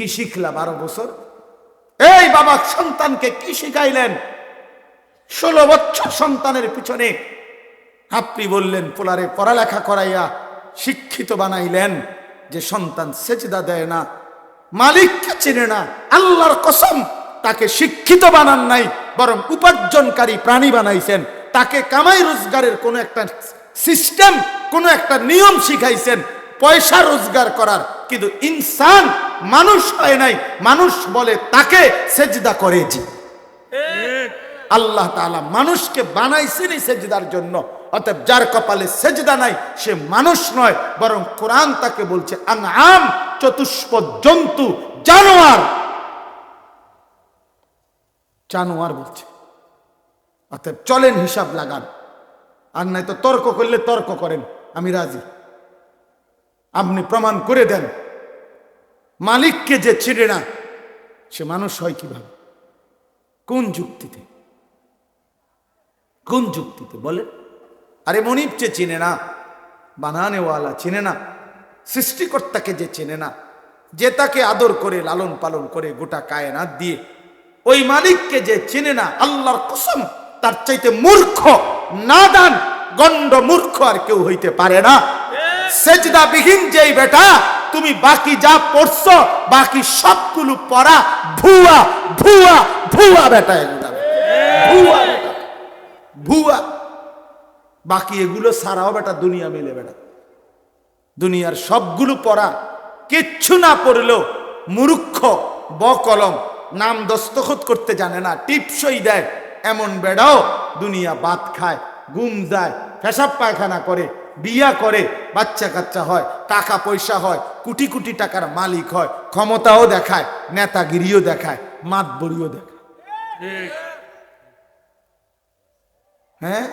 কি শিখলা বারো বছর? এই বাবা সন্তানকে কি শিখাইলেন? ষোলো বছর সন্তানের পিছনে আপনি বললেন, পোলারে পড়ালেখা করাইয়া শিক্ষিত বানাইলেন যে সন্তান সেজদা দেয় না, মালিককে চিনে না, আল্লাহর কসম, তাকে শিক্ষিত বানান নাই, বরং উপার্জনকারী প্রাণী বানাইছেন, তাকে কামাই রোজগারের কোনো একটা সিস্টেম কোনো একটা নিয়ম শিখাইছেন পয়সা রোজগার করার। কিন্তু ইনসান মানুষ হয় নাই, মানুষ বলে তাকে সেজদা করেছি আল্লাহ তাআলা মানুষকে বানাইছেনই সেজদার জন্য, অতএব যার কপালে সেজদা নাই, সে মানুষ নয়, বরং কোরআন তাকে বলছে আন আম চতুষ্প জন্তু, জানোয়ার। জানোয়ার বলছে। অতএব চলেন হিসাব লাগান। আর নাই তো তর্ক করলে তর্ক করেন, আমি রাজি। আপনি প্রমাণ করে দেন। মালিককে যে ছিঁড়ে না, সে মানুষ হয় কীভাবে? কোন যুক্তিতে? কোন যুক্তিতে? বলে আরে মনিব যে চিনে না, বানানেওয়ালা চিনে না, সৃষ্টিকর্তাকে যে চেনে না, যে তাকে আদর করে, লালন পালন করে গোটা কায়নাত দিয়ে, ওই মালিককে যে চেনে না, আল্লাহর কসম, তার চাইতে মূর্খ, নাদান, গণ্ড মূর্খ আর কেউ হইতে পারে না। সেজদা বিহীন যেই বেটা, তুমি বাকি যা পড়ছো, বাকি সবগুলো পড়া ভুয়া ভুয়া ভুয়া বেটা এগুলা ভুয়া ভুয়া। বাকি এগুলো সারাও বেটা দুনিয়া মিলে বেটা। দুনিয়ার সবগুলো পড়া কিচ্ছু না পড়লেও মূর্খ, বকলম, নাম দস্তখত করতে জানে না, টিপসই দেয়। এমন বেড়াও দুনিয়া বাত খায়, গুম যায়, পেশাব পায়খানা করে বিয়া করে বাচ্চা কাচ্চা হয় টাকা পয়সা হয় কোটি কোটি টাকার মালিক হয় ক্ষমতাও দেখায় নেতাগিরিও দেখায় মাতবরিও দেখায়। হ্যাঁ?